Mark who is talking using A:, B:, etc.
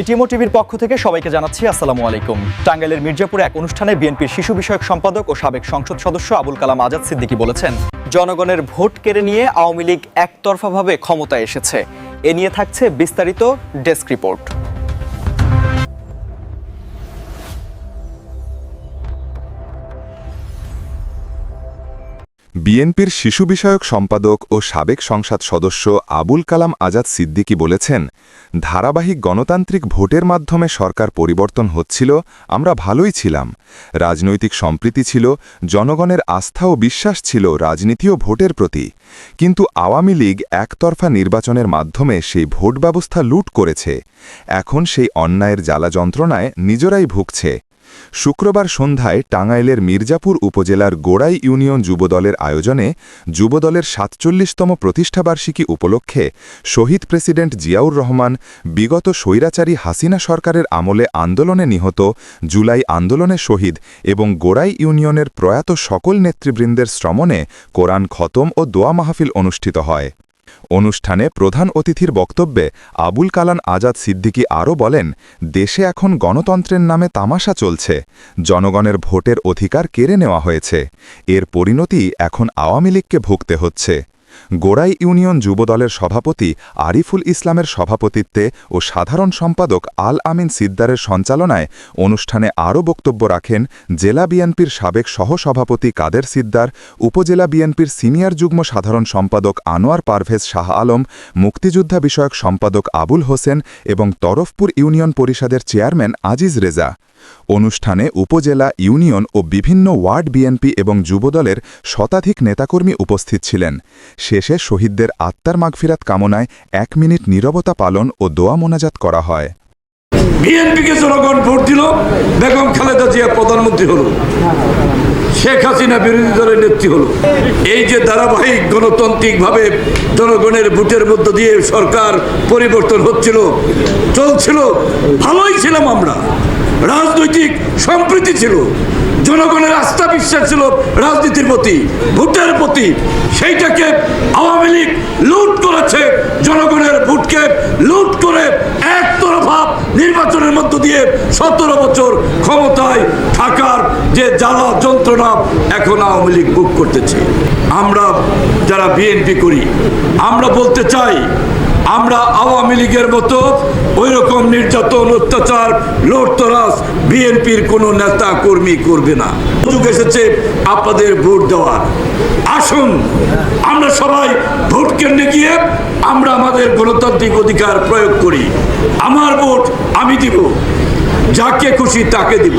A: এটিএমও টিভির পক্ষ থেকে সবাইকে জানাচ্ছি আসসালামু আলাইকুম। টাঙ্গাইলের মির্জাপুরে এক অনুষ্ঠানে বিএনপির শিশু বিষয়ক সম্পাদক ও সাবেক সংসদ সদস্য আবুল কালাম আজাদ সিদ্দিকী বলেছেন, জনগণের ভোট কেড়ে নিয়ে আওয়ামী লীগ একতরফাভাবে ক্ষমতায় এসেছে। এ নিয়ে থাকছে বিস্তারিত ডেস্ক রিপোর্ট।
B: বিএনপির শিশু বিষয়ক সম্পাদক ও সাবেক সংসদ সদস্য আবুল কালাম আজাদ সিদ্দিকী বলেছেন, ধারাবাহিক গণতান্ত্রিক ভোটের মাধ্যমে সরকার পরিবর্তন হচ্ছিল, আমরা ভালোই ছিলাম। রাজনৈতিক সম্প্রীতি ছিল, জনগণের আস্থা ও বিশ্বাস ছিল রাজনীতি ও ভোটের প্রতি। কিন্তু আওয়ামী লীগ একতরফা নির্বাচনের মাধ্যমে সেই ভোট ব্যবস্থা লুট করেছে। এখন সেই অন্যায়ের জ্বালা যন্ত্রণায় নিজেরাই ভুগছে। শুক্রবার সন্ধ্যায় টাঙ্গাইলের মির্জাপুর উপজেলার গোড়াই ইউনিয়ন যুবদলের আয়োজনে যুবদলের সাতচল্লিশতম প্রতিষ্ঠাবার্ষিকী উপলক্ষে শহীদ প্রেসিডেন্ট জিয়াউর রহমান বিগত স্বৈরাচারী হাসিনা সরকারের আমলে আন্দোলনে নিহত জুলাই আন্দোলনে শহীদ এবং গোড়াই ইউনিয়নের প্রয়াত সকল নেতৃবৃন্দের শ্রমণে কোরআন খতম ও দোয়া মাহফিল অনুষ্ঠিত হয়। অনুষ্ঠানে প্রধান অতিথির বক্তব্যে আবুল কালান আজাদ সিদ্দিকি আরও বলেন, দেশে এখন গণতন্ত্রের নামে তামাশা চলছে, জনগণের ভোটের অধিকার কেড়ে নেওয়া হয়েছে, এর পরিণতি এখন আওয়ামী লীগকে ভুগতে হচ্ছে। গোড়াই ইউনিয়ন যুবদলের সভাপতি আরিফুল ইসলামের সভাপতিত্বে ও সাধারণ সম্পাদক আল আমিন সিদ্দারের সঞ্চালনায় অনুষ্ঠানে আরও বক্তব্য রাখেন জেলা বিএনপির সাবেক সহসভাপতি কাদের সিদ্দার, উপজেলা বিএনপির সিনিয়র যুগ্ম সাধারণ সম্পাদক আনোয়ার পারভেজ শাহ আলম, মুক্তিযোদ্ধা বিষয়ক সম্পাদক আবুল হোসেন এবং তরফপুর ইউনিয়ন পরিষদের চেয়ারম্যান আজিজ রেজা। অনুষ্ঠানে উপজেলা, ইউনিয়ন ও বিভিন্ন ওয়ার্ড বিএনপি এবং যুবদলের শতাধিক নেতাকর্মী উপস্থিত ছিলেন। শেষে শহীদদের আত্মার মাগফিরাত কামনায় এক মিনিট নীরবতা পালন ও দোয়া মোনাজাত করা হয়।
C: বিএনপিকে জনগণ ভোট দিল, বেগম খালেদা জিয়া প্রধানমন্ত্রী হলো। শেখ হাসিনা বিরোধী দলের নেত্রী হলো। এই যে ধারাবাহিক গণতান্ত্রিকভাবে জনগণের ভোটের মধ্য দিয়ে সরকার পরিবর্তন হচ্ছিল, চলছিল, ভালোই ছিলাম আমরা। রাজনৈতিক সম্প্রীতি ছিল, জনগণের আস্থা বিশ্বাস ছিল রাজনীতির প্রতি, ভোটের প্রতি। সেইটাকে আওয়ামী লীগ লুট করেছে, জনগণের ভোটকে লুট করে একতরফা নির্বাচনের মধ্য দিয়ে সতেরো বছর ক্ষমতায় থাকার যে জ্বালা যন্ত্রণা এখন আওয়ামী লীগ বুক করতেছে। আমরা যারা বিএনপি করি, আমরা বলতে চাই, আমরা আওয়ামী লীগের মতো ওই রকম নির্যাতন, অত্যাচার লোটতরাস বিএনপির কোনো নেতা কর্মী করবে না। সুযোগ এসেছে, আপনাদের ভোট দেওয়ার। আসুন, আমরা সবাই ভোট কেন্দ্রে গিয়ে আমরা আমাদের গণতান্ত্রিক অধিকার প্রয়োগ করি। আমার ভোট আমি দিব। যাকে খুশি তাকে দিব।